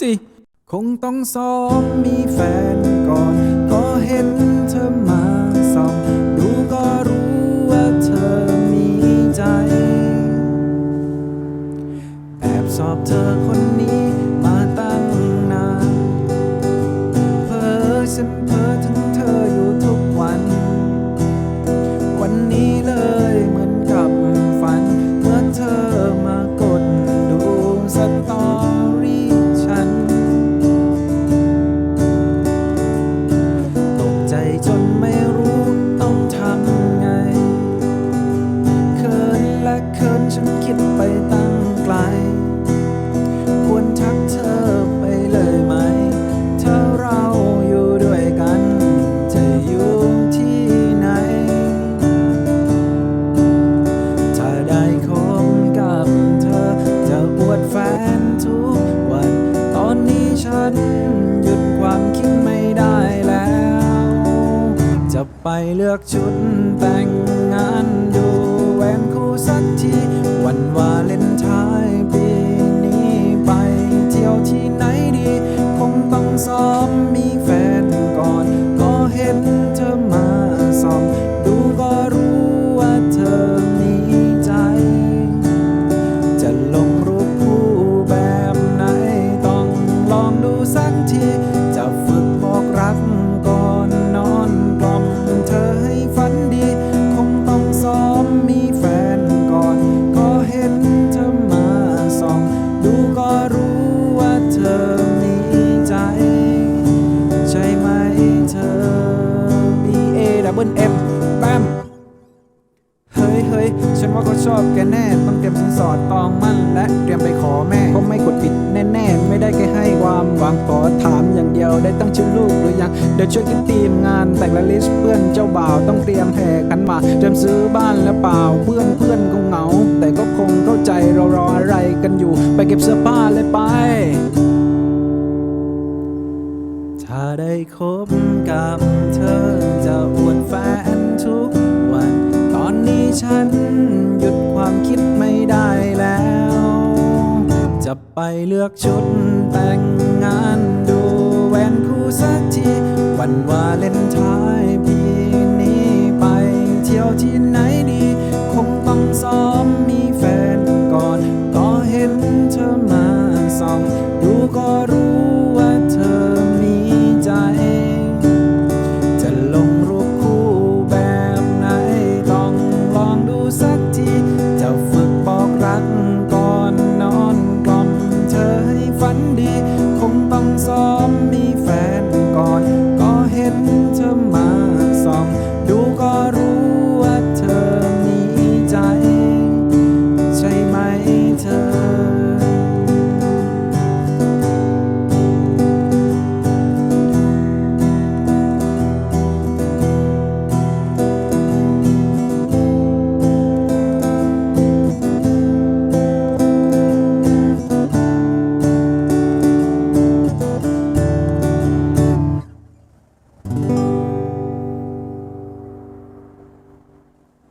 สิ คงต้องซ้อมมีแฟนก่อนก็เห็นเธอมาส่องดูก็รู้ว่าเธอมีใจ แอบสอบเธอคนนี้มาตั้งนานเพ้อฉัน ฉัน หยุดความคิดไม่ได้แล้ว จะไปเลือกชุดแต่งงานดูแหวนคู่สักทีวันวาเลน A double M แปมเฮ้ยเฮ้ยฉันว่าเขาชอบแกแน่ ต้องเตรียมสินสอดตองมั่นและเตรียมไปขอแม่เขาไม่กดปิดแน่ๆ ไม่ได้แค่ให้ความหวังขอถามอย่างเดียวได้ตั้งชื่อลูกหรือยัง เดี๋ยวช่วยคิดทีมงานแต่งและลิสต์เพื่อนเจ้าบ่าวต้องเตรียมแห่กันมาเตรียมซื้อบ้านและเปล่าเพื่อนเพื่อนาได้คบกับเธอจะอวดแฟนทุกวัน ตอนนี้ฉันหยุดความคิดไม่ได้แล้ว จะไปเลือกชุดแต่งงานดูแหวนคู่สักที วันวาเลนไทน์ปีนี้ไปเที่ยวที่ไหนดี คงต้องซ้อมมีแฟนก่อน ก็เห็นเธอมาส่อง ดูก็รู้